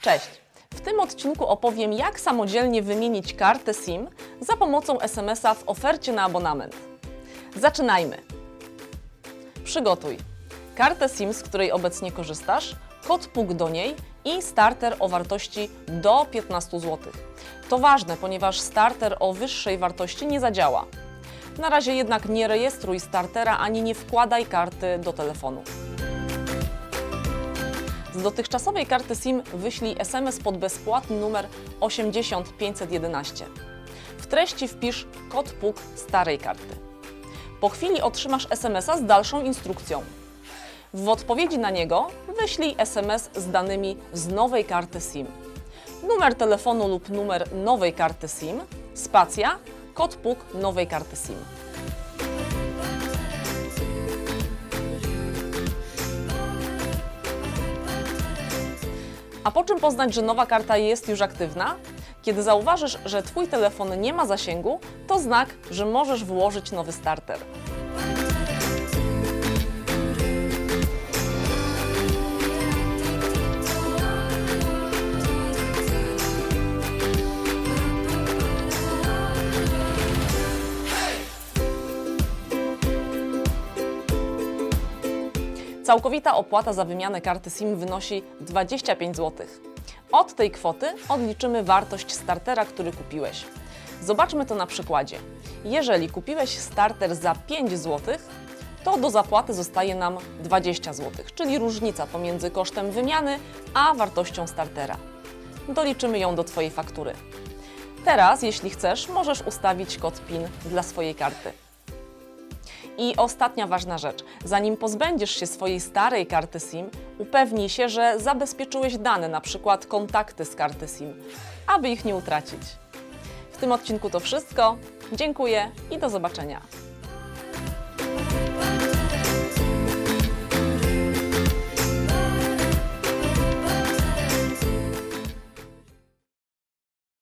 Cześć! W tym odcinku opowiem, jak samodzielnie wymienić kartę SIM za pomocą SMS-a w ofercie na abonament. Zaczynajmy! Przygotuj kartę SIM, z której obecnie korzystasz, kod PUK do niej i starter o wartości do 15 zł. To ważne, ponieważ starter o wyższej wartości nie zadziała. Na razie jednak nie rejestruj startera ani nie wkładaj karty do telefonu. Z dotychczasowej karty SIM wyślij SMS pod bezpłatny numer 80511. W treści wpisz kod PUK starej karty. Po chwili otrzymasz SMS-a z dalszą instrukcją. W odpowiedzi na niego wyślij SMS z danymi z nowej karty SIM. Numer telefonu lub numer nowej karty SIM, spacja, kod PUK nowej karty SIM. A po czym poznać, że nowa karta jest już aktywna? Kiedy zauważysz, że Twój telefon nie ma zasięgu, to znak, że możesz włożyć nowy starter. Całkowita opłata za wymianę karty SIM wynosi 25 zł. Od tej kwoty odliczymy wartość startera, który kupiłeś. Zobaczmy to na przykładzie. Jeżeli kupiłeś starter za 5 zł, to do zapłaty zostaje nam 20 zł, czyli różnica pomiędzy kosztem wymiany a wartością startera. Doliczymy ją do Twojej faktury. Teraz, jeśli chcesz, możesz ustawić kod PIN dla swojej karty. I ostatnia ważna rzecz. Zanim pozbędziesz się swojej starej karty SIM, upewnij się, że zabezpieczyłeś dane, np. kontakty z karty SIM, aby ich nie utracić. W tym odcinku to wszystko. Dziękuję i do zobaczenia.